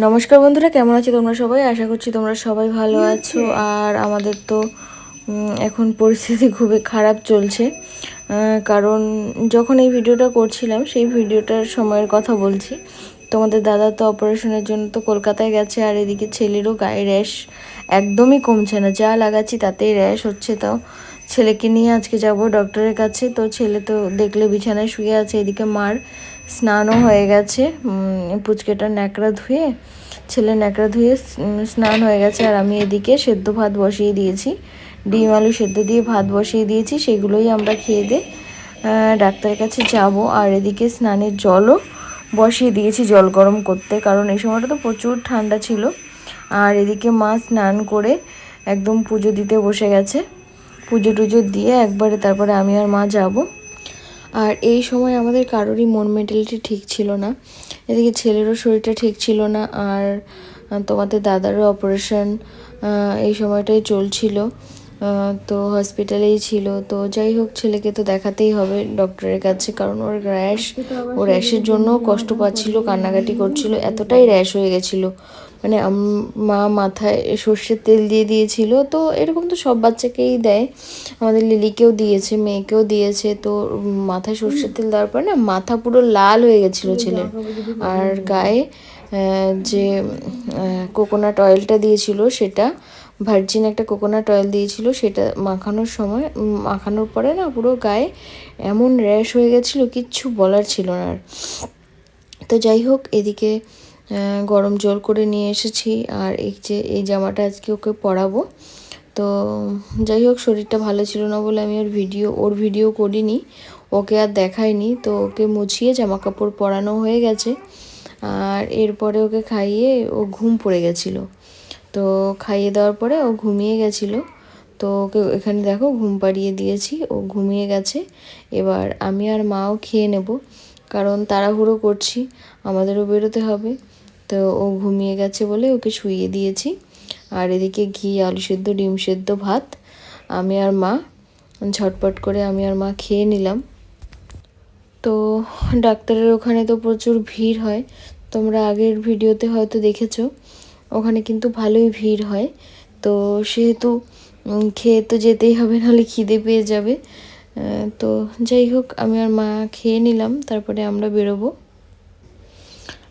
নমস্কার বন্ধুরা কেমন আছো তোমরা সবাই? আশা করছি তোমরা সবাই ভালো আছো। আর আমাদের তো এখন পরিস্থিতি খুবই খারাপ চলছে। কারণ যখন এই ভিডিওটা করছিলাম সেই ভিডিওটার সময়ের কথা বলছি। তোমাদের দাদা তো অপারেশনের জন্য তো কলকাতায় গেছে আর এদিকে ছেলেরও গায়ে র্যাশ একদমই কমছে না। যা লাগাচ্ছি তাতেই র্যাশ হচ্ছে তাও ছেলেকে নিয়ে আজকে যাব ডক্টরের কাছে। তো ছেলে তো দেখলে বিছানায় শুয়ে আছে, এদিকে মার স্নানও হয়ে গেছে। পুচকেটা ন্যাকড়া ধুয়ে ছেলে ন্যাকড়া ধুয়ে স্নান হয়ে গেছে। আর আমি এদিকে সেদ্ধ ভাত বসিয়ে দিয়েছি। ডিম আলু সেদ্ধ দিয়ে ভাত বসিয়ে দিয়েছি, সেগুলোই আমরা খেয়ে দিয়ে ডাক্তারের কাছে যাব। আর এদিকে স্নানের জলও বসিয়ে দিয়েছি জল গরম করতে, কারণ এই সময়টা তো প্রচুর ঠান্ডা ছিল। আর এদিকে মা স্নান করে একদম পুজো দিতে বসে গেছে। পুজো টুজো দিয়ে একবারে তারপরে আমি আর মা যাব। আর এই সময় আমাদের কারোরই মন মেন্টালিটি ঠিক ছিল না। এদিকে ছেলেরও শরীরটা ঠিক ছিল না আর তোমাদের দাদারও অপারেশন এই সময়টাই চলছিল। তো হসপিটালেই ছিল। তো যাই হোক ছেলেকে তো দেখাতেই হবে ডক্টরের কাছে কারণ ওর র্যাশ ও র্যাশের জন্য কষ্ট পাচ্ছিল কান্নাকাটি করছিল এতটাই র্যাশ হয়ে গেছিল। মানে মা মাথায় সর্ষের তেল দিয়ে দিয়েছিল। তো এরকম তো সব বাচ্চাকেই দেয়। আমাদের লিলিকেও দিয়েছে মেয়েকেও দিয়েছে। তো মাথায় সর্ষের তেল দেওয়ার পর না মাথা পুরো লাল হয়ে গেছিল ছেলের। আর গায়ে যে কোকোনাট অয়েলটা দিয়েছিল সেটা ভার্জিন একটা কোকোনাট অয়েল দিয়েছিল সেটা মাখানোর সময় মাখানোর পরে না পুরো গায়ে এমন র্যাশ হয়ে গেছিল কিচ্ছু বলার ছিল না আর। তো যাই হোক এদিকে গরম জল করে নিয়ে এসেছি। আর এই যে, এই জামাটা আজকে ওকে পরাবো। তো যাই হোক, শরীরটা ভালো ছিল না বলে আমি ওর ভিডিও ওর ভিডিও করিনি। ওকে আর দেখাইনি। তো ওকে মুছিয়ে জামা কাপড় পরানো হয়ে গেছে। আর এরপরে ওকে খাইয়ে ও ঘুম পড়ে গেছিল। তো খাইয়ে দেওয়ার পরে ও ঘুমিয়ে গেছিল। তো ওকে এখানে দেখো, ঘুম পাড়িয়ে দিয়েছি। ও ঘুমিয়ে গেছে। এবার আমি আর মাও খেয়ে নেব। কারণ তাড়াহুড়ো করছি। আমাদেরও বেরোতে হবে। তো ও ঘুমিয়ে গেছে বলে ওকে শুইয়ে দিয়েছি। আর এদিকে ঘি, আলু সেদ্ধ, ডিম সেদ্ধ, ভাত, আমি আর মা। ঝটপট করে আমি আর মা খেয়ে নিলাম। তো ডাক্তারের ওখানে তো প্রচুর ভিড় হয়। তোমরা আগের ভিডিওতে হয়তো দেখেছ, ওখানে কিন্তু ভালোই ভিড় হয়। তো সেহেতু খেয়ে তো যেতেই হবে, নাহলে খিদে পেয়ে যাবে। তো যাই হোক, আমি আর মা খেয়ে নিলাম, তারপরে আমরা বেরোবো।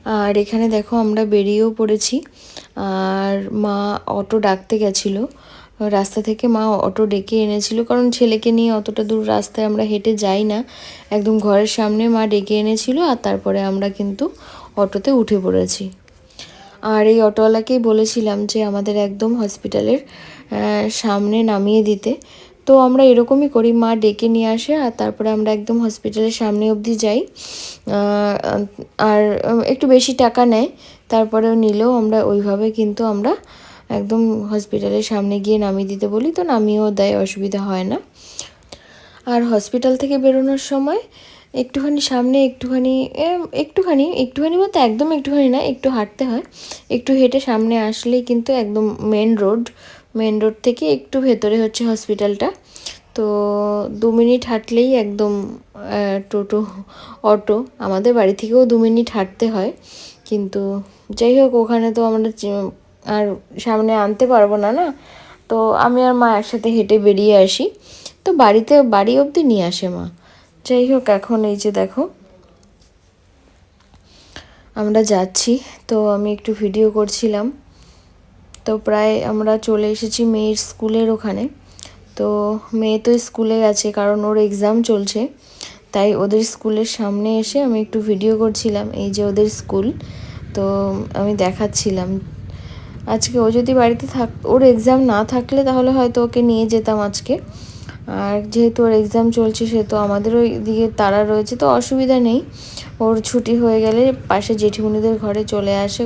আর এখানে দেখো আমরা বেরিয়েও পড়েছি। আর মা অটো ডাকতে গেছিল। রাস্তা থেকে মা অটো ডেকে এনেছিল। কারণ ছেলেকে নিয়ে অতটা দূর রাস্তায় আমরা হেঁটে যাই না। একদম ঘরের সামনে মা ডেকে এনেছিল আর তারপরে আমরা কিন্তু অটোতে উঠে পড়েছি। আর এই অটোওয়ালাকেই বলেছিলাম যে আমাদের একদম হসপিটালের সামনে নামিয়ে দিতে। তো আমরা এরকমই করি, মা ডেকে নিয়ে আসে আর তারপরে আমরা একদম হসপিটালের সামনে অবধি যাই। আর একটু বেশি টাকা নেয়, তারপরেও নিলেও আমরা ওইভাবে কিন্তু আমরা একদম হসপিটালের সামনে গিয়ে নামিয়ে দিতে বলি, তো নামিয়েও দেয়, অসুবিধা হয় না। আর হসপিটাল থেকে বেরোনোর সময় একটুখানি সামনে একটুখানি একটুখানি একটুখানি বলতে একদম একটুখানি না, একটু হাঁটতে হয়। একটু হেঁটে সামনে আসলেই কিন্তু একদম মেন রোড মেন রোড থেকে একটু ভেতরে হচ্ছে হসপিটালটা তো দু মিনিট হাঁটলেই একদম টোটো, অটো আমাদের বাড়ি থেকেও দু মিনিট হাঁটতে হয়। কিন্তু যাই হোক, ওখানে তো আমরা আর সামনে আনতে পারব না না? তো আমি আর মা একসাথে হেঁটে বেরিয়ে আসি। তো বাড়িতে, বাড়ি অবধি নিয়ে আসে মা। যাই হোক, এখন এই যে দেখো। আমরা যাচ্ছি। তো আমি একটু ভিডিও করছিলাম। তো প্রায় আমরা চলে এসেছি মেয়ের স্কুলের ওখানে। তো মেয়ে তো স্কুলে গেছে, কারণ ওর এক্সাম চলছে। তাই ওদের স্কুলের সামনে এসে আমি একটু ভিডিও করছিলাম, এই যে ওদের স্কুল। তো আমি দেখাচ্ছিলাম। আজকে ও যদি বাড়িতে থাক, ওর এক্সাম না থাকলে তাহলে হয়তো ওকে নিয়ে যেতাম আজকে। আর যেহেতু ওর এক্সাম চলছে সেহেতু আমাদেরও দিকে তারা রয়েছে, তো অসুবিধা নেই। ওর ছুটি হয়ে গেলে পাশে জেঠিমণিদের ঘরে চলে আসে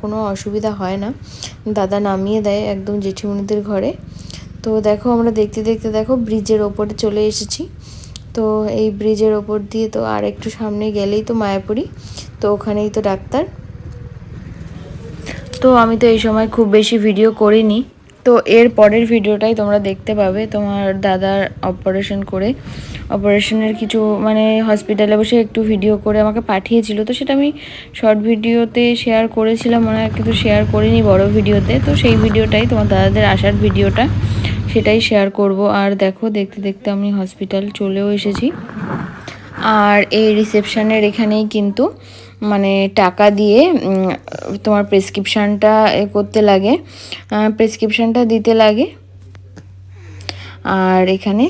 কোনো অসুবিধা হয় না। দাদা নামিয়ে দেয় একদম জেঠিমণিদের ঘরে। তো দেখো, আমরা দেখতে দেখতে দেখো ব্রিজের ওপরে চলে এসেছি। তো এই ব্রিজের ওপর দিয়ে তো আর একটু সামনে গেলেই তো মায়াপুরি, তো ওখানেই তো ডাক্তার। তো আমি তো এই সময় খুব বেশি ভিডিও করিনি। তো এর পরের ভিডিওটাই তোমরা দেখতে পাবে তোমার দাদার অপারেশন করে। অপারেশনের কিছু মানে হসপিটালে বসে একটু ভিডিও করে আমাকে পাঠিয়েছিল। তো সেটা আমি শর্ট ভিডিওতে শেয়ার করেছিলাম, মনে হয় কিন্তু শেয়ার করিনি বড় ভিডিওতে তো সেই ভিডিওটাই তোমার দাদাদের আসার ভিডিওটা সেটাই শেয়ার করব। আর দেখো, দেখতে দেখতে আমি হসপিটাল চলেও এসেছি। আর এই রিসেপশনের এখানেই কিন্তু মানে টাকা দিয়ে তোমার প্রেসক্রিপশানটা এ করতে লাগে। প্রেসক্রিপশানটা দিতে লাগে। আর এখানে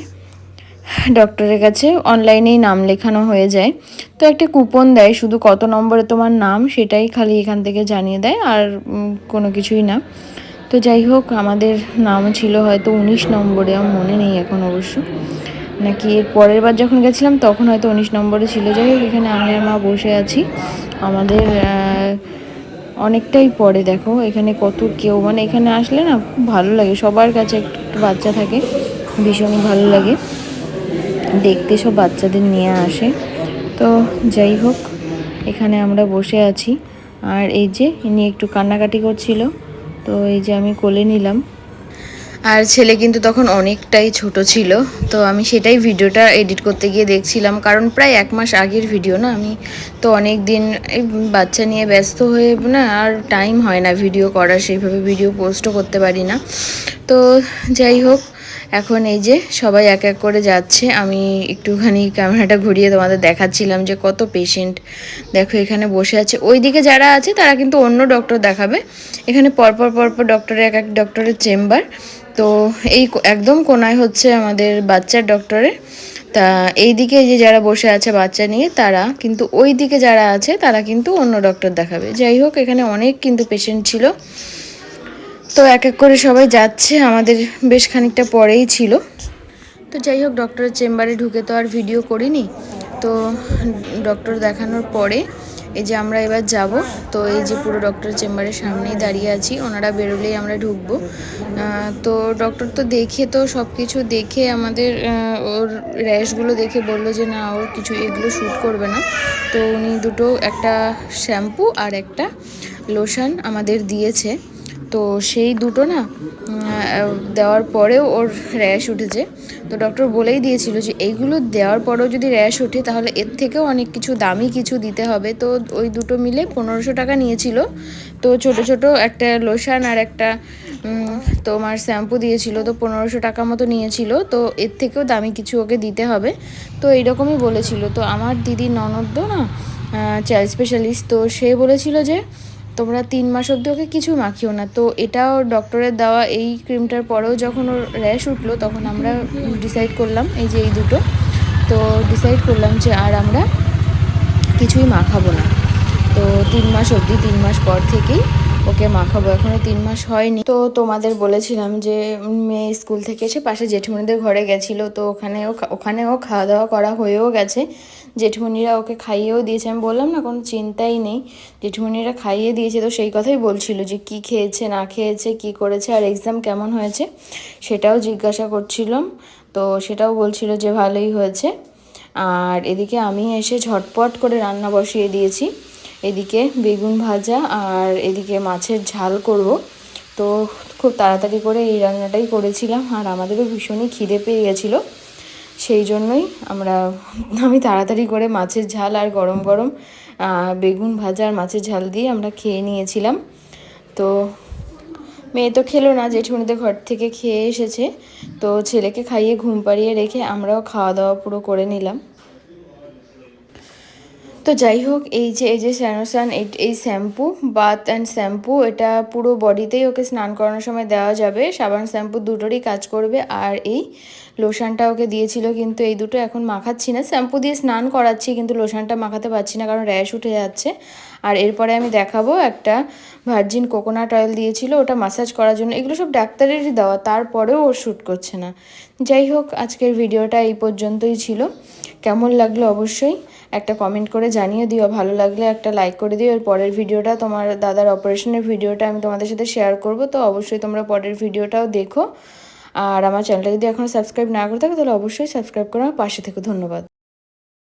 ডক্টরের কাছে অনলাইনেই নাম লেখানো হয়ে যায়। তো একটা কুপন দেয়, শুধু কত নম্বরে তোমার নাম সেটাই খালি এখান থেকে জানিয়ে দেয় আর কোনো কিছুই না। তো যাই হোক, আমাদের নাম ছিল হয়তো উনিশ নম্বরে, আমার মনে নেই এখন অবশ্য। নাকি এর পরের বার যখন গেছিলাম, তখন হয়তো উনিশ নম্বরে ছিল। যাই হোক, এখানে আমি আর মা বসে আছি। আমাদের অনেকটাই পরে, দেখো। এখানে কত কেউ মানে এখানে আসলে না খুব ভালো লাগে। সবার কাছে একটু বাচ্চা থাকে, ভীষণই ভালো লাগে। দেখতে সব বাচ্চাদের নিয়ে আসে। তো যাই হোক, এখানে আমরা বসে আছি। আর এই যে, ইনি একটু কান্নাকাটি করছিল। তো এই যে আমি কোলে নিলাম। আর ছেলে কিন্তু তখন অনেকটাই ছোট ছিল, তো আমি সেটাই ভিডিওটা এডিট করতে গিয়ে দেখছিলাম, কারণ প্রায় এক মাস আগের ভিডিও না, আমি তো অনেক দিন এই বাচ্চা নিয়ে ব্যস্ত হয়ে না আর টাইম হয় না ভিডিও করার, সেইভাবে ভিডিও পোস্টও করতে পারি না। তো যাই হোক, এখন এই যে সবাই এক এক করে যাচ্ছে, আমি একটুখানি ক্যামেরাটা ঘুরিয়ে তোমাদের দেখাচ্ছিলাম যে কত পেশেন্ট দেখো এখানে বসে আছে। ওই দিকে যারা আছে তারা কিন্তু অন্য ডক্টর দেখাবে, এখানে পরপর পরপর ডক্টরের এক এক ডক্টরের চেম্বার তো এই একদম কোনায় হচ্ছে আমাদের বাচ্চার ডক্টরের। তা এই দিকে যে যারা বসে আছে বাচ্চা নিয়ে, তারা কিন্তু ওই দিকে যারা আছে, তারা কিন্তু অন্য ডক্টর দেখাবে। যাই হোক, এখানে অনেক কিন্তু পেশেন্ট ছিল। তো এক এক করে সবাই যাচ্ছে, আমাদের বেশ খানিকটা পরেই ছিল। তো যাই হোক, ডক্টরের চেম্বারে ঢুকে তো আর ভিডিও করিনি। তো ডক্টর দেখানোর পরে এই যে আমরা এবার যাব। তো এই যে পুরো ডক্টর চেম্বারের সামনেই দাঁড়িয়ে আছি, ওনারা বেরোলেই আমরা ঢুকবো। তো ডক্টর তো দেখে তো সব কিছু দেখে আমাদের ওর র্যাশগুলো দেখে বলল যে, না, ওর কিছু এগুলো শ্যুট করবে না। তো উনি দুটো, একটা শ্যাম্পু আর একটা লোশন আমাদের দিয়েছে। তো সেই দুটো না দেওয়ার পরেও ওর র্যাশ উঠেছে। তো ডক্টর বলেই দিয়েছিল যে এইগুলো দেওয়ার পরেও যদি র্যাশ ওঠে তাহলে এর থেকেও অনেক কিছু দামি কিছু দিতে হবে। তো ওই দুটো মিলে পনেরোশো টাকা নিয়েছিল। তো ছোট ছোট একটা লোশন আর একটা তোমার শ্যাম্পু দিয়েছিল। তো পনেরোশো টাকা মতো নিয়েছিল। তো এর থেকেও দামি কিছু ওকে দিতে হবে। তো এইরকমই বলেছিল। তো আমার দিদি ননদ্দ না চাইল্ড স্পেশালিস্ট তো সে বলেছিল যে তোমরা তিন মাস অবধি ওকে কিছু মাখিও না। তো এটাও ডক্টরের দেওয়া এই ক্রিমটার পরেও যখন ওর র্যাশ উঠল, তখন আমরা ডিসাইড করলাম এই যে এই দুটো। তো ডিসাইড করলাম যে আর আমরা কিছুই মাখাবো না। তো তিন মাস অবধি, তিন মাস পর থেকেই ওকে মাখাবো। এখনও তিন মাস হয়নি। তো তোমাদের বলেছিলাম যে মেয়ে স্কুল থেকে এসে পাশে জেঠমনিদের ঘরে গেছিল। তো ওখানেও খা- ওখানেও খাওয়া দাওয়া করা হয়েও গেছে। জেঠমনিরা ওকে খাইয়েও দিয়েছে। আমি বললাম, না, কোনো চিন্তাই নেই। জেঠমনিরা খাইয়ে দিয়েছে। তো সেই কথাই বলছিল যে, কি খেয়েছে, না খেয়েছে, কি করেছে, আর এক্সাম কেমন হয়েছে? সেটাও জিজ্ঞাসা করছিলাম। তো সেটাও বলছিল যে, ভালোই হয়েছে। আর এদিকে আমি এসে ঝটপট করে রান্না বসিয়ে দিয়েছি। এদিকে বেগুন ভাজা আর এদিকে মাছের ঝাল করব। তো খুব তাড়াতাড়ি করে এই রান্নাটাই করেছিলাম আর আমাদেরও ভীষণই খিদে পেয়ে গেছিল। সেই জন্যই আমরা, আমি তাড়াতাড়ি করে মাছের ঝাল আর গরম গরম বেগুন ভাজা আর মাছের ঝাল দিয়ে আমরা খেয়ে নিয়েছিলাম। তো মেয়ে তো খেলো না জেঠুনিদের ঘর থেকে খেয়ে এসেছে। তো ছেলেকে খাইয়ে ঘুম পাড়িয়ে রেখে আমরাও খাওয়া দাওয়া পুরো করে নিলাম। তো যাই হোক এই যে এই যে স্যানোসান এই শ্যাম্পু, বাথ অ্যান্ড শ্যাম্পু, এটা পুরো বডিতেই ওকে স্নান করানোর সময় দেওয়া যাবে। সাবান শ্যাম্পু দুটোরই কাজ করবে আর এই লোশানটা ওকে দিয়েছিল কিন্তু এই দুটো এখন মাখাচ্ছি না। শ্যাম্পু দিয়ে স্নান করাচ্ছি কিন্তু লোশানটা মাখাতে পারছি না কারণ র্যাশ উঠে যাচ্ছে। আর এরপরে আমি দেখাবো একটা ভার্জিন কোকোনাট অয়েল দিয়েছিল, ওটা মাসাজ করার জন্য। এগুলো সব ডাক্তারেরই দেওয়া, তারপরেও ওর শ্যুট করছে না। যাই হোক, আজকের ভিডিওটা এই পর্যন্তই ছিল। কেমন লাগল অবশ্যই একটা কমেন্ট করে জানিয়ে দিও। ভালো লাগলে একটা লাইক করে দিও। এর পরের ভিডিওটা তোমার দাদার অপারেশনের ভিডিওটা আমি তোমাদের সাথে শেয়ার করব। তো অবশ্যই তোমরা পরের ভিডিওটাও দেখো। আর আমার চ্যানেলটা যদি এখনও সাবস্ক্রাইব না করে থাকো, তাহলে অবশ্যই সাবস্ক্রাইব করে আমার পাশে থেকে। ধন্যবাদ।